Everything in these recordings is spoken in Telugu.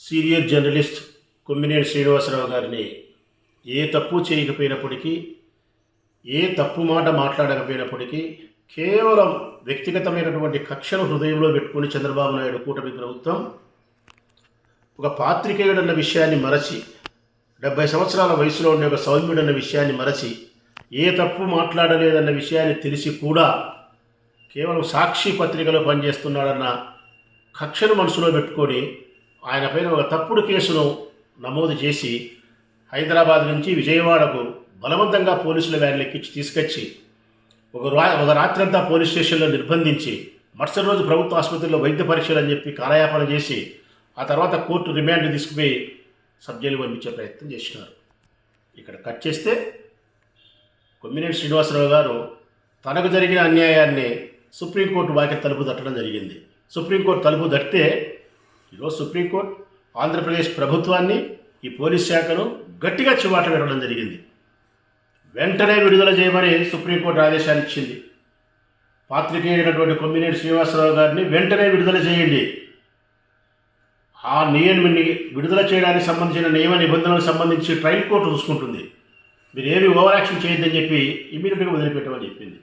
సీనియర్ జర్నలిస్ట్ కొమ్మినేని శ్రీనివాసరావు గారిని ఏ తప్పు చేయకపోయినప్పటికీ ఏ తప్పు మాట మాట్లాడకపోయినప్పటికీ కేవలం వ్యక్తిగతమైనటువంటి కక్షను హృదయంలో పెట్టుకుని చంద్రబాబు నాయుడు కూటమి ప్రభుత్వం ఒక పాత్రికేయుడన్న విషయాన్ని మరచి డెబ్బై సంవత్సరాల వయసులో ఉండే ఒక సౌమ్యుడన్న విషయాన్ని మరచి ఏ తప్పు మాట్లాడలేదన్న విషయాన్ని తెలిసి కూడా కేవలం సాక్షి పత్రికలో పనిచేస్తున్నాడన్న కక్షను మనసులో పెట్టుకొని ఆయన పైన ఒక తప్పుడు కేసును నమోదు చేసి హైదరాబాద్ నుంచి విజయవాడకు బలవంతంగా పోలీసుల వ్యాన్లు ఎక్కించి తీసుకొచ్చి ఒక రా ఒక రాత్రంతా పోలీస్ స్టేషన్లో నిర్బంధించి మరుసటి రోజు ప్రభుత్వ ఆసుపత్రిలో వైద్య పరీక్షలు అని చెప్పి కాలయాపన చేసి ఆ తర్వాత కోర్టు రిమాండ్ తీసుకుపోయి సబ్ పంపించే ప్రయత్నం చేసినారు. ఇక్కడ కట్ చేస్తే కొమ్మినేని శ్రీనివాసరావు గారు తనకు జరిగిన అన్యాయాన్ని సుప్రీంకోర్టు వాకి తలుపు తట్టడం జరిగింది. సుప్రీంకోర్టు తలుపు తట్టితే ఈరోజు సుప్రీంకోర్టు ఆంధ్రప్రదేశ్ ప్రభుత్వాన్ని ఈ పోలీస్ శాఖను గట్టిగా చివాట పెట్టడం జరిగింది. వెంటనే విడుదల చేయమని సుప్రీంకోర్టు ఆదేశాలు ఇచ్చింది. పాత్రికేయుడైనటువంటి కొమ్మినేని శ్రీనివాసరావు గారిని వెంటనే విడుదల చేయండి. ఆ నియమని విడుదల చేయడానికి సంబంధించిన నియమ నిబంధనలకు సంబంధించి ట్రయల్ కోర్టు చూసుకుంటుంది. మీరు ఏమి ఓవర్ యాక్షన్ చేయొద్దని చెప్పి ఇమీడియట్గా వదిలిపెట్టమని చెప్పింది.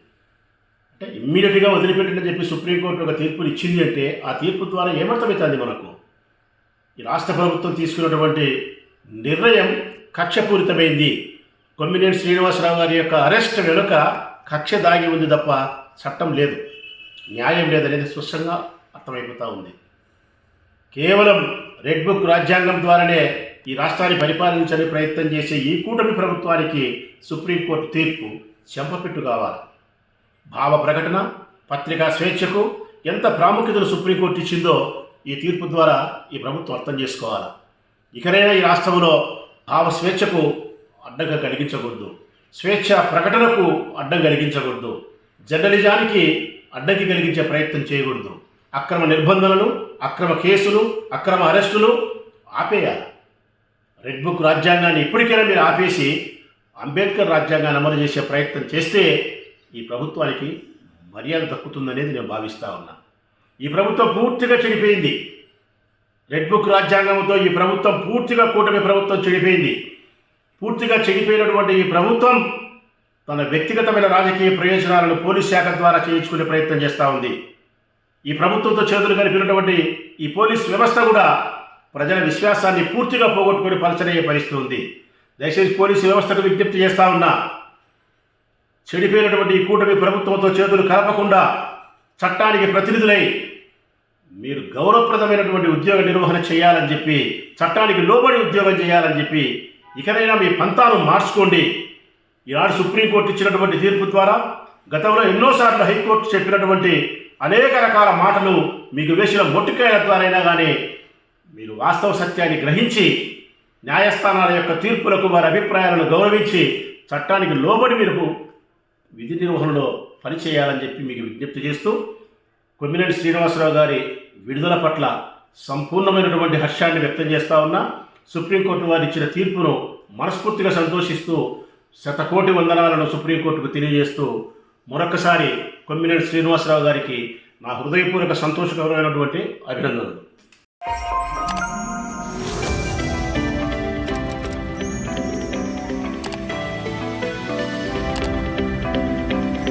అంటే ఇమ్మీడియట్గా వదిలిపెట్టని చెప్పి సుప్రీంకోర్టు ఒక తీర్పుని ఇచ్చింది అంటే ఆ తీర్పు ద్వారా ఏమర్థమవుతుంది మనకు? ఈ రాష్ట్ర ప్రభుత్వం తీసుకున్నటువంటి నిర్ణయం కక్షపూరితమైంది. కొమ్మినేని శ్రీనివాసరావు గారి యొక్క అరెస్ట్ వెనుక కక్ష దాగి ఉంది తప్ప చట్టం లేదు. న్యాయం లేదనేది స్పష్టంగా అర్థమైపోతూ ఉంది. కేవలం రెడ్ బుక్ రాజ్యాంగం ద్వారానే ఈ రాష్ట్రాన్ని పరిపాలించని ప్రయత్నం చేసే ఈ కూటమి ప్రభుత్వానికి సుప్రీంకోర్టు తీర్పు చెంపపెట్టు కావాలి. భావ ప్రకటన పత్రికా స్వేచ్ఛకు ఎంత ప్రాముఖ్యతను సుప్రీంకోర్టు ఇచ్చిందో ఈ తీర్పు ద్వారా ఈ ప్రభుత్వం అర్థం చేసుకోవాలి. ఇకనైనా ఈ రాష్ట్రంలో భావ స్వేచ్ఛకు అడ్డంగా కలిగించకూడదు. స్వేచ్ఛ ప్రకటనకు అడ్డం కలిగించకూడదు. జర్నలిజానికి అడ్డంకి కలిగించే ప్రయత్నం చేయకూడదు. అక్రమ నిర్బంధనలు అక్రమ కేసులు అక్రమ అరెస్టులు ఆపేయాలి. రెడ్ బుక్ రాజ్యాంగాన్ని ఇప్పటికైనా మీరు ఆపేసి అంబేద్కర్ రాజ్యాంగాన్ని అమలు చేసే ప్రయత్నం చేస్తే ఈ ప్రభుత్వానికి మర్యాద దక్కుతుందనేది నేను భావిస్తా ఉన్నా. ఈ ప్రభుత్వం పూర్తిగా చెడిపోయింది. రెడ్ బుక్ రాజ్యాంగంతో ఈ ప్రభుత్వం పూర్తిగా కూటమి ప్రభుత్వం చెడిపోయింది. పూర్తిగా చెడిపోయినటువంటి ఈ ప్రభుత్వం తన వ్యక్తిగతమైన రాజకీయ ప్రయోజనాలను పోలీస్ శాఖ ద్వారా చేయించుకునే ప్రయత్నం చేస్తూ ఉంది. ఈ ప్రభుత్వంతో చేతులు కలిపినటువంటి ఈ పోలీస్ వ్యవస్థ కూడా ప్రజల విశ్వాసాన్ని పూర్తిగా పోగొట్టుకుని పలచనయ్యే పరిస్థితి ఉంది. దయచేసి పోలీసు వ్యవస్థకు విజ్ఞప్తి చేస్తా ఉన్నా. చెడిపోయినటువంటి ఈ కూటమి ప్రభుత్వంతో చేతులు కలపకుండా చట్టానికి ప్రతినిధులై మీరు గౌరవప్రదమైనటువంటి ఉద్యోగ నిర్వహణ చేయాలని చెప్పి చట్టానికి లోబడి ఉద్యోగం చేయాలని చెప్పి ఇకనైనా మీ పంతాను మార్చుకోండి. ఈనాడు సుప్రీంకోర్టు ఇచ్చినటువంటి తీర్పు ద్వారా గతంలో ఎన్నోసార్లు హైకోర్టు చెప్పినటువంటి అనేక రకాల మాటలు మీకు వేసిన మొట్టికాయల ద్వారైనా కానీ మీరు వాస్తవ సత్యాన్ని గ్రహించి న్యాయస్థానాల యొక్క తీర్పులకు వారి అభిప్రాయాలను గౌరవించి చట్టానికి లోబడి మీరు విధి నిర్వహణలో పనిచేయాలని చెప్పి మీకు విజ్ఞప్తి చేస్తూ కొమ్మినేని శ్రీనివాసరావు గారి విడుదల పట్ల సంపూర్ణమైనటువంటి హర్షాన్ని వ్యక్తం చేస్తా ఉన్నా సుప్రీంకోర్టు వారు ఇచ్చిన తీర్పును మనస్ఫూర్తిగా సంతోషిస్తూ శతకోటి వందనాలను సుప్రీంకోర్టుకు తెలియజేస్తూ మరొకసారి కొమ్మినేని శ్రీనివాసరావు గారికి నా హృదయపూర్వక సంతోషకరమైనటువంటి అభినందనలు.